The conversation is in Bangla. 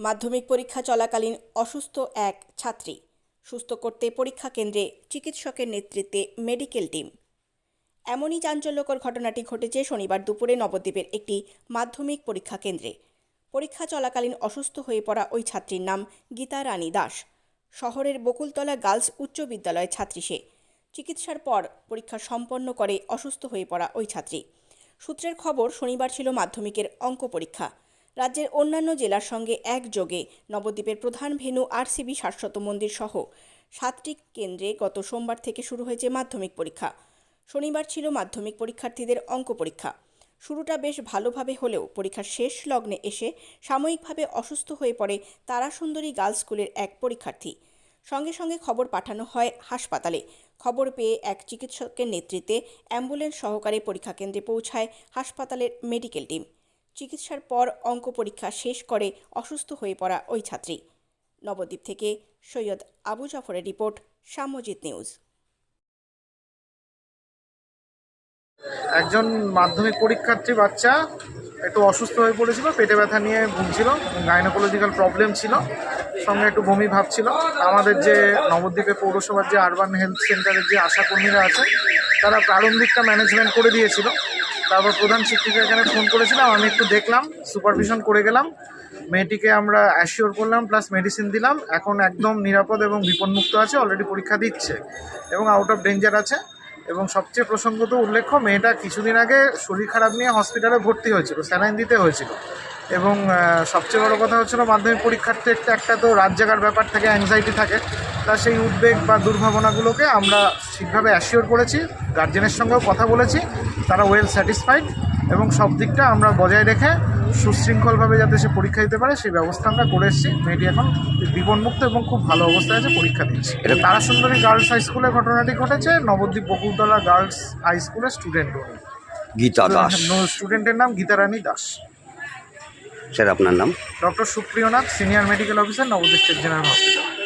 মাধ্যমিক পরীক্ষা চলাকালীন অসুস্থ এক ছাত্রী। সুস্থ করতে পরীক্ষা কেন্দ্রে চিকিৎসকের নেতৃত্বে মেডিকেল টিম। এমনই চাঞ্চল্যকর ঘটনাটি ঘটেছে শনিবার দুপুরে নবদ্বীপের একটি মাধ্যমিক পরীক্ষা কেন্দ্রে। পরীক্ষা চলাকালীন অসুস্থ হয়ে পড়া ওই ছাত্রীর নাম গীতা রানী দাস। শহরের বকুলতলা গার্লস উচ্চ বিদ্যালয়ের ছাত্রী সে। চিকিৎসার পর পরীক্ষা সম্পন্ন করে অসুস্থ হয়ে পড়া ওই ছাত্রী। সূত্রের খবর, শনিবার ছিল মাধ্যমিকের অঙ্ক পরীক্ষা। রাজ্যের অন্যান্য জেলার সঙ্গে একযোগে নবদ্বীপের প্রধান ভেন্যু আরসিবি শাশ্বত মন্দির সহ সাতটি কেন্দ্রে গত সোমবার থেকে শুরু হয়েছে মাধ্যমিক পরীক্ষা। শনিবার ছিল মাধ্যমিক পরীক্ষার্থীদের অঙ্ক পরীক্ষা। শুরুটা বেশ ভালোভাবে হলেও পরীক্ষার শেষ লগ্নে এসে সাময়িকভাবে অসুস্থ হয়ে পড়ে তারাসুন্দরী গার্লস স্কুলের এক পরীক্ষার্থী। সঙ্গে সঙ্গে খবর পাঠানো হয় হাসপাতালে। খবর পেয়ে এক চিকিৎসকের নেতৃত্বে অ্যাম্বুলেন্স সহকারে পরীক্ষা কেন্দ্রে পৌঁছায় হাসপাতালের মেডিকেল টিম। চিকিৎসার পর অঙ্ক পরীক্ষা শেষ করে অসুস্থ হয়ে পড়া ওই ছাত্রী। নবদ্বীপ থেকে সৈয়দ আবু জাফরের রিপোর্ট সাম্যজিৎ নিউজ। একজন মাধ্যমিক পরীক্ষার্থী বাচ্চা একটু অসুস্থ হয়ে পড়েছিল, পেটে ব্যথা নিয়ে ভুগছিল গাইনোকোলজিক্যাল প্রবলেম ছিল, সঙ্গে একটু বমি ভাব ছিল। আমাদের যে নবদ্বীপে পৌরসভার যে আরবান হেলথ সেন্টারের যে আশাকর্মীরা আছে, তারা প্রারম্ভিকটা ম্যানেজমেন্ট করে দিয়েছিল। তারপর প্রধান শিক্ষিকা এখানে ফোন করেছিলাম, আমি একটু দেখলাম সুপারভিশন করে গেলাম। মেয়েটিকে আমরা অ্যাসিওর করলাম প্লাস মেডিসিন দিলাম। এখন একদম নিরাপদ এবং বিপন্মুক্ত আছে অলরেডি পরীক্ষা দিচ্ছে এবং আউট অফ ডেঞ্জার আছে। এবং সবচেয়ে প্রসঙ্গত উল্লেখ্য, মেয়েটা কিছুদিন আগে শরীর খারাপ নিয়ে হসপিটালে ভর্তি হয়েছিল স্যালাইন দিতে হয়েছিল। এবং সবচেয়ে বড় কথা হচ্ছিল মাধ্যমিক পরীক্ষার্থী একটা একটা তো রাত জাগার ব্যাপার থাকে অ্যাংজাইটি থাকে। তা সেই উদ্বেগ বা দুর্ভাবনাগুলোকে আমরা ঠিকভাবে অ্যাসিওর করেছি গার্জেনের সঙ্গেও কথা বলেছি। তারা ওয়েল স্যাটিসফাইড এবং সব দিকটা আমরা বজায় রেখে সুশৃঙ্খলভাবে যাতে সে পরীক্ষা দিতে পারে সেই ব্যবস্থা আমরা করে এসেছি। মেয়েটি এখন বিপন্মুক্ত এবং খুব ভালো অবস্থায় আছে পরীক্ষা দিচ্ছে এটা তারাসুন্দরী গার্লস হাই স্কুলে ঘটনাটি ঘটেছে। নবদ্বীপ বকুলতলা গার্লস হাই স্কুলের স্টুডেন্ট গীতা দাস। স্টুডেন্টের নাম গীতারানী দাস। স্যার আপনার নাম? Doctor Supriyanath senior medical officer Nabadwip state general hospital